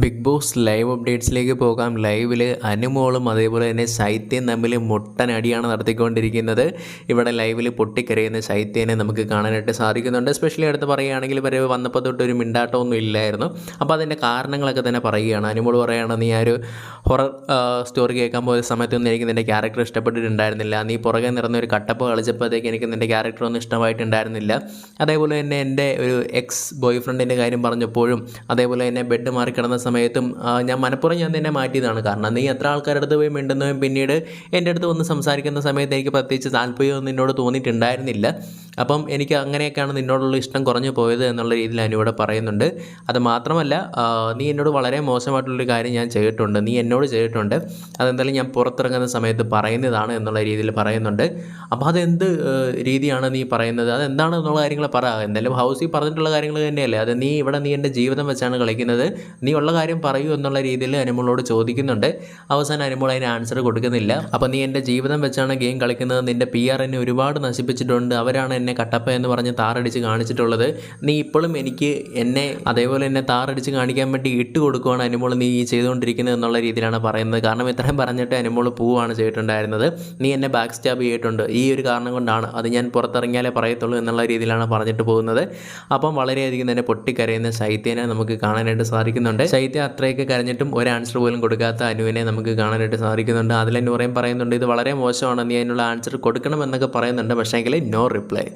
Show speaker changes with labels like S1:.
S1: Big boss live അപ്ഡേറ്റ്സിലേക്ക് പോകാം. ലൈവിൽ അനുമോളും അതേപോലെ തന്നെ ശൈത്യം തമ്മിൽ മുട്ടനടിയാണ് നടത്തിക്കൊണ്ടിരിക്കുന്നത്. ഇവിടെ ലൈവിൽ പൊട്ടിക്കരയുന്ന ശൈത്യനെ നമുക്ക് കാണാനായിട്ട് സാധിക്കുന്നുണ്ട്. സ്പെഷ്യലി എടുത്ത് പറയുകയാണെങ്കിൽ വരെ വന്നപ്പോൾ തൊട്ട് ഒരു മിണ്ടാട്ടമൊന്നും ഇല്ലായിരുന്നു. അപ്പോൾ അതിന്റെ കാരണങ്ങളൊക്കെ തന്നെ പറയുകയാണ്. അനുമോൾ പറയുകയാണ് നീ ആ ഒരു ഹൊറർ സ്റ്റോറി കേൾക്കാൻ പോയ സമയത്തൊന്നും എനിക്ക് നിന്റെ ക്യാരക്ടർ ഇഷ്ടപ്പെട്ടിട്ടുണ്ടായിരുന്നില്ല. നീ പുറകെ നിറഞ്ഞ ഒരു കട്ടപ്പ് കളിച്ചപ്പോഴത്തേക്ക് എനിക്ക് നിന്റെ ക്യാരക്ടർ ഒന്നും ഇഷ്ടമായിട്ടുണ്ടായിരുന്നില്ല. അതേപോലെ തന്നെ എന്റെ ഒരു എക്സ് ബോയ് ഫ്രണ്ടിന്റെ കാര്യം പറഞ്ഞപ്പോഴും അതേപോലെ തന്നെ ബെഡ് മാറി കിടന്ന സമയത്തും ഞാൻ മനപ്പുറം ഞാൻ തന്നെ മാറ്റിയതാണ്. കാരണം നീ എത്ര ആൾക്കാരുടെ അടുത്ത് പോയി മിണ്ടുന്നതും പിന്നീട് എന്റെ അടുത്ത് വന്ന് സംസാരിക്കുന്ന സമയത്ത് എനിക്ക് പ്രത്യേകിച്ച് താല്പര്യമൊന്നും എന്നോട് തോന്നിയിട്ടുണ്ടായിരുന്നില്ല. അപ്പം എനിക്ക് അങ്ങനെയൊക്കെയാണ് നിന്നോടുള്ള ഇഷ്ടം കുറഞ്ഞു പോയത് എന്നുള്ള രീതിയിൽ അനുവിടെ പറയുന്നുണ്ട്. അത് മാത്രമല്ല നീ എന്നോട് വളരെ മോശമായിട്ടുള്ളൊരു കാര്യം ഞാൻ ചെയ്തിട്ടുണ്ട്. നീ എന്നോട് ചെയ്തിട്ടുണ്ട്. അതെന്തായാലും ഞാൻ പുറത്തിറങ്ങുന്ന സമയത്ത് പറയുന്നതാണ് എന്നുള്ള രീതിയിൽ പറയുന്നുണ്ട്. അപ്പോൾ അതെന്ത് രീതിയാണ് നീ പറയുന്നത്? അതെന്താണ് എന്നുള്ള കാര്യങ്ങൾ പറ. എന്തായാലും ഹൗസിൽ പറഞ്ഞിട്ടുള്ള കാര്യങ്ങൾ തന്നെയല്ലേ. അത് നീ ഇവിടെ നീ എന്റെ ജീവിതം വെച്ചാണ് കളിക്കുന്നത്. നീ ഉള്ള കാര്യം പറയൂ എന്നുള്ള രീതിയിൽ അനുമോളോട് ചോദിക്കുന്നുണ്ട്. അവസാനം അനുമോൾ അതിന് ആൻസർ കൊടുക്കുന്നില്ല. അപ്പോൾ നീ എന്റെ ജീവിതം വെച്ചാണ് ഗെയിം കളിക്കുന്നത്. നിന്റെ പി ആർ എന്നെ ഒരുപാട് നശിപ്പിച്ചിട്ടുണ്ട്. അവരാണ് എന്നെ കട്ടപ്പ എന്ന് പറഞ്ഞ് താറടിച്ച് കാണിച്ചിട്ടുള്ളത്. നീ ഇപ്പോഴും എനിക്ക് എന്നെ അതേപോലെ എന്നെ താറടിച്ച് കാണിക്കാൻ വേണ്ടി ഇട്ട് കൊടുക്കുകയാണ് അനുമോൾ നീ ഈ ചെയ്തുകൊണ്ടിരിക്കുന്നത് എന്നുള്ള രീതിയിലാണ് പറയുന്നത്. കാരണം ഇത്രയും പറഞ്ഞിട്ട് അനുമോൾ പോവുകയാണ് ചെയ്തിട്ടുണ്ടായിരുന്നത്. നീ എന്നെ ബാക്ക് സ്റ്റാബ് ചെയ്തിട്ടുണ്ട്. ഈ ഒരു കാരണം കൊണ്ടാണ് അത് ഞാൻ പുറത്തിറങ്ങിയാലേ പറയത്തുള്ളൂ എന്നുള്ള രീതിയിലാണ് പറഞ്ഞിട്ട് പോകുന്നത്. അപ്പം വളരെയധികം തന്നെ പൊട്ടിക്കരയുന്ന ശൈത്യനെ നമുക്ക് കാണാനായിട്ട് സാധിക്കുന്നുണ്ട്. ശൈത്യ അത്രയൊക്കെ കരഞ്ഞിട്ടും ഒരു ആൻസർ പോലും കൊടുക്കാത്ത അനുവിനെ നമുക്ക് കാണാനായിട്ട് സാധിക്കുന്നുണ്ട്. അതിലെ പറയും പറയുന്നുണ്ട് ഇത് വളരെ മോശമാണ്. നീ അതിനുള്ള ആൻസർ കൊടുക്കണം എന്നൊക്കെ പറയുന്നുണ്ട് പക്ഷേങ്കിൽ നോ റിപ്ലൈ